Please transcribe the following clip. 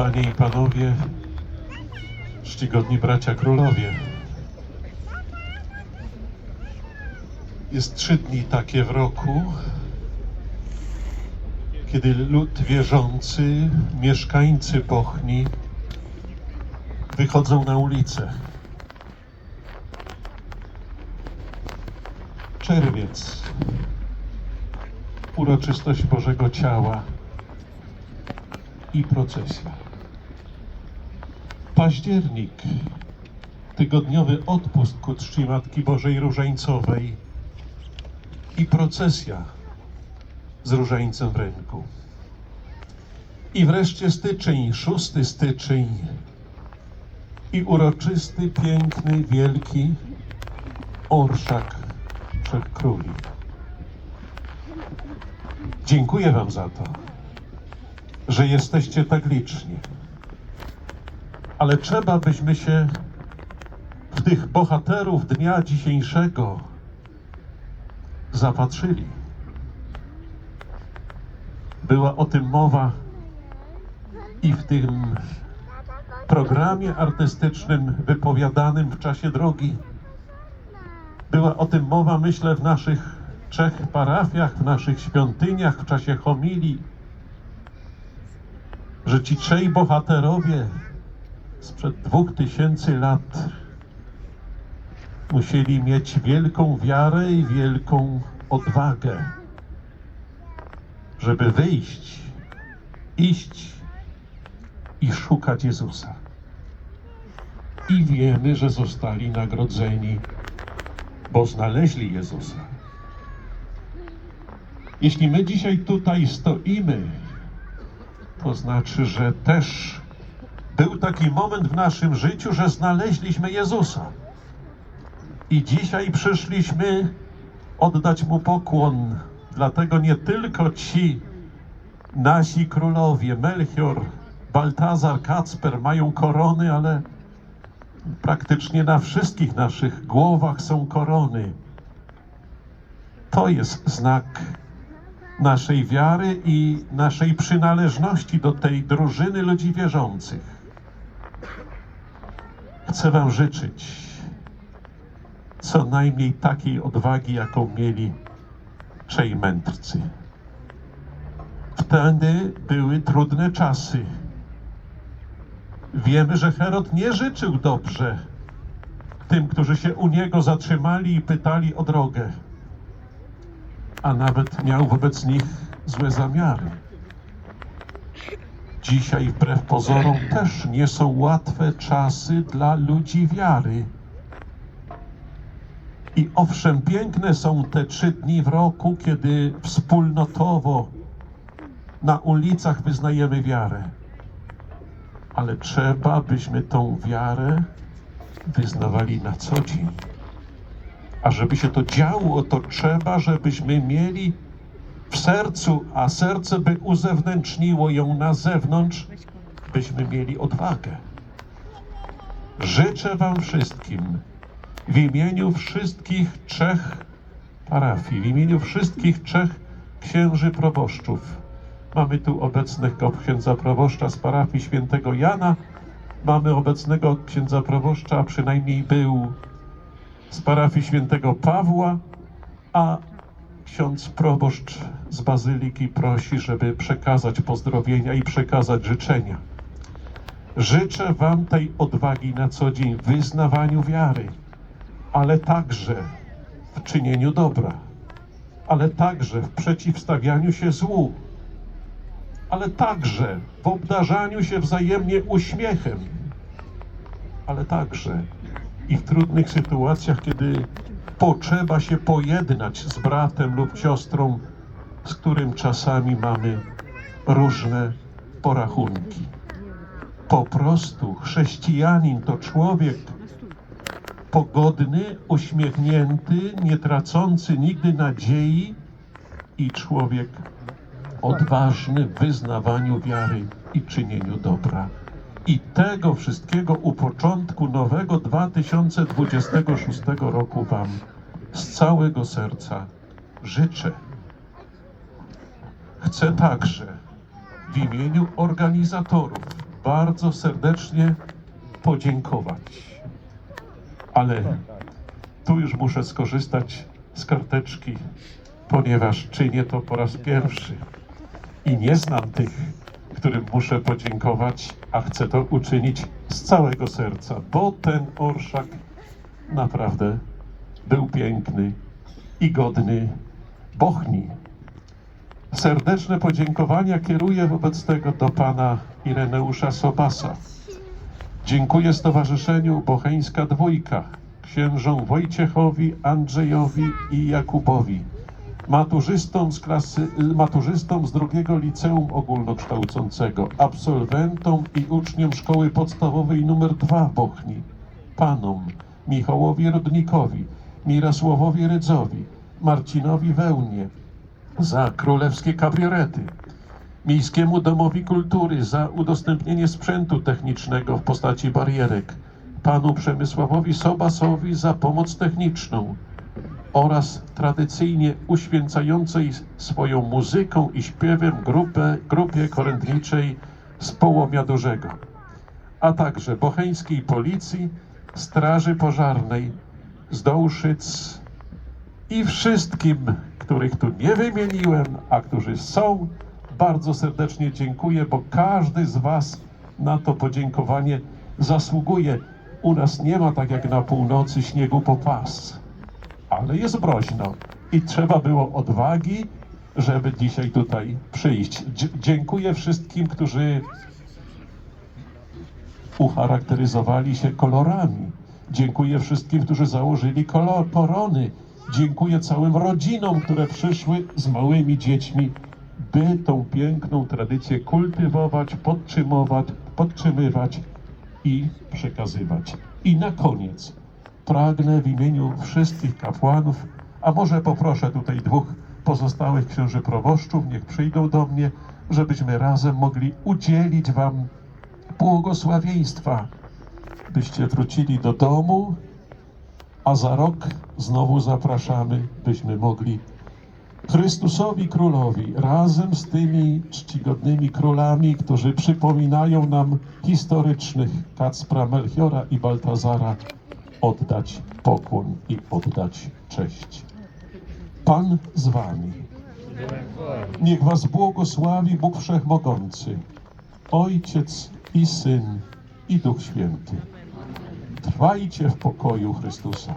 Panie i Panowie, czcigodni bracia królowie. Jest trzy dni takie w roku, kiedy lud wierzący, mieszkańcy Bochni wychodzą na ulicę. Czerwiec, uroczystość Bożego Ciała i procesja. Październik, tygodniowy odpust ku czci Matki Bożej Różańcowej i procesja z różańcem w ręku. I wreszcie styczeń, 6 styczeń i uroczysty, piękny, wielki orszak Trzech Króli. Dziękuję Wam za to, że jesteście tak liczni. Ale trzeba, byśmy się w tych bohaterów dnia dzisiejszego zapatrzyli. Była o tym mowa i w tym programie artystycznym wypowiadanym w czasie drogi. Była o tym mowa, myślę, w naszych trzech parafiach, w naszych świątyniach, w czasie homilii, że ci trzej bohaterowie sprzed dwóch tysięcy lat musieli mieć wielką wiarę i wielką odwagę, żeby wyjść, iść i szukać Jezusa. I wiemy, że zostali nagrodzeni, bo znaleźli Jezusa. Jeśli my dzisiaj tutaj stoimy, to znaczy, że też był taki moment w naszym życiu, że znaleźliśmy Jezusa. I dzisiaj przyszliśmy oddać Mu pokłon. Dlatego nie tylko ci nasi królowie, Melchior, Baltazar, Kacper mają korony, ale praktycznie na wszystkich naszych głowach są korony. To jest znak naszej wiary i naszej przynależności do tej drużyny ludzi wierzących. Chcę Wam życzyć co najmniej takiej odwagi, jaką mieli trzej mędrcy. Wtedy były trudne czasy. Wiemy, że Herod nie życzył dobrze tym, którzy się u niego zatrzymali i pytali o drogę, a nawet miał wobec nich złe zamiary. Dzisiaj, wbrew pozorom, też nie są łatwe czasy dla ludzi wiary. I owszem, piękne są te trzy dni w roku, kiedy wspólnotowo na ulicach wyznajemy wiarę. Ale trzeba, byśmy tą wiarę wyznawali na co dzień. A żeby się to działo, to trzeba, żebyśmy mieli w sercu, a serce by uzewnętrzniło ją na zewnątrz, byśmy mieli odwagę. Życzę Wam wszystkim w imieniu wszystkich trzech parafii, w imieniu wszystkich trzech księży proboszczów. Mamy tu obecnego księdza proboszcza z parafii świętego Jana, mamy obecnego księdza proboszcza, a przynajmniej był z parafii świętego Pawła, a ksiądz proboszcz z bazyliki prosi, żeby przekazać pozdrowienia i przekazać życzenia. Życzę Wam tej odwagi na co dzień w wyznawaniu wiary, ale także w czynieniu dobra, ale także w przeciwstawianiu się złu, ale także w obdarzaniu się wzajemnie uśmiechem, ale także i w trudnych sytuacjach, kiedy potrzeba się pojednać z bratem lub siostrą, z którym czasami mamy różne porachunki. Po prostu chrześcijanin to człowiek pogodny, uśmiechnięty, nie tracący nigdy nadziei i człowiek odważny w wyznawaniu wiary i czynieniu dobra. I tego wszystkiego u początku nowego 2026 roku Wam z całego serca życzę. Chcę także w imieniu organizatorów bardzo serdecznie podziękować. Ale tu już muszę skorzystać z karteczki, ponieważ czynię to po raz pierwszy i nie znam tych, którym muszę podziękować, a chcę to uczynić z całego serca, bo ten orszak naprawdę był piękny i godny Bochni. Serdeczne podziękowania kieruję wobec tego do pana Ireneusza Sobasa. Dziękuję Stowarzyszeniu Bocheńska Dwójka, księżom Wojciechowi, Andrzejowi i Jakubowi, maturzystom z klasy, maturzystom z drugiego liceum ogólnokształcącego, absolwentom i uczniom szkoły podstawowej nr 2 w Bochni, panom Michałowi Rudnikowi, Mirosławowi Rydzowi, Marcinowi Wełnie za królewskie kabriolety, Miejskiemu Domowi Kultury za udostępnienie sprzętu technicznego w postaci barierek, panu Przemysławowi Sobasowi za pomoc techniczną oraz tradycyjnie uświęcającej swoją muzyką i śpiewem grupę, grupie korędniczej z Połomia Dużego, a także Bocheńskiej Policji, Straży Pożarnej z Dołszyc i wszystkim, których tu nie wymieniłem, a którzy są, bardzo serdecznie dziękuję, bo każdy z Was na to podziękowanie zasługuje. U nas nie ma tak jak na północy śniegu po pas, ale jest mroźno i trzeba było odwagi, żeby dzisiaj tutaj przyjść. Dziękuję wszystkim, którzy ucharakteryzowali się kolorami. Dziękuję wszystkim, którzy założyli kolor, korony. Dziękuję całym rodzinom, które przyszły z małymi dziećmi, by tą piękną tradycję kultywować, podtrzymywać i przekazywać. I na koniec pragnę w imieniu wszystkich kapłanów, a może poproszę tutaj dwóch pozostałych księży proboszczów, niech przyjdą do mnie, żebyśmy razem mogli udzielić Wam błogosławieństwa, byście wrócili do domu, a za rok znowu zapraszamy, byśmy mogli Chrystusowi Królowi razem z tymi czcigodnymi królami, którzy przypominają nam historycznych Kacpra, Melchiora i Baltazara, oddać pokłon i oddać cześć. Pan z wami. Niech was błogosławi Bóg Wszechmogący, Ojciec i Syn i Duch Święty. Trwajcie w pokoju Chrystusa.